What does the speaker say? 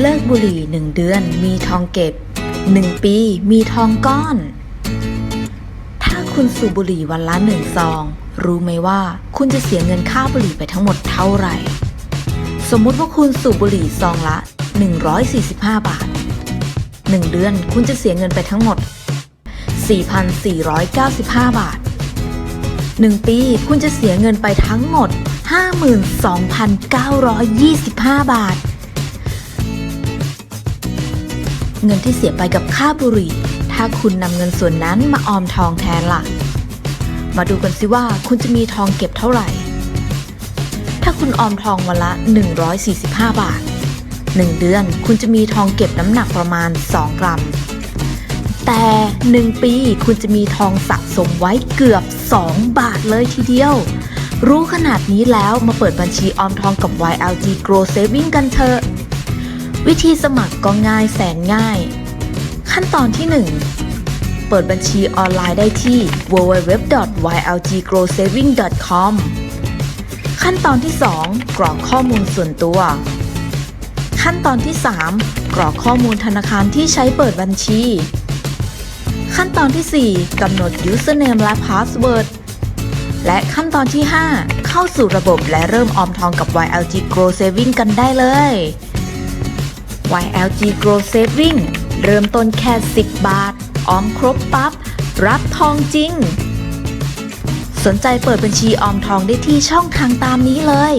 เลิกบุหรี่ 1 เดือนมีทองเก็บ 1 ปีมีทองก้อน ถ้าคุณสูบบุหรี่วันละหนึ่งซอง รู้ไหมว่าคุณจะเสียเงินค่าบุหรี่ไปทั้งหมดเท่าไหร่ สมมุติว่าคุณสูบบุหรี่ซองละ 145 บาท 1 เดือนคุณจะเสียเงินไปทั้งหมด 4,495 บาท 1 ปีคุณจะเสียเงินไปทั้งหมด 52,925 บาท เงินที่เสียไปกับค่าบุหรี่ ถ้าคุณนำเงินส่วนนั้นมาออมทองแทนล่ะ มาดูกันสิว่าคุณจะมีทองเก็บเท่าไหร่ ถ้าคุณออมทองวันละ 145 บาท 1 เดือนคุณจะมีทองเก็บน้ำหนักประมาณ 2 กรัม แต่ 1 ปีคุณจะมีทองสะสมไว้เกือบ 2 บาทเลยทีเดียว รู้ขนาดนี้แล้วมาเปิดบัญชีออมทองกับ YLG Grow Saving กันเถอะ วิธีสมัครก็ง่ายแสนง่าย ขั้นตอนที่ 1 เปิดบัญชีออนไลน์ได้ที่ www.ylggrowsaving.com ขั้นตอนที่ 2 กรอกข้อมูลส่วนตัว ขั้นตอนที่ 3 กรอกข้อมูลธนาคารที่ใช้เปิดบัญชี ขั้นตอนที่ 4 กำหนด username และ password และขั้นตอนที่ 5 เข้าสู่ระบบและเริ่มออมทองกับ YLG Grow Saving กันได้เลย YLG Grow Saving เริ่มต้นแค่ 10 บาท ออมครบปับ๊บ รับทองจริง สนใจเปิดบัญชีออมทองได้ที่ช่องทางตามนี้เลย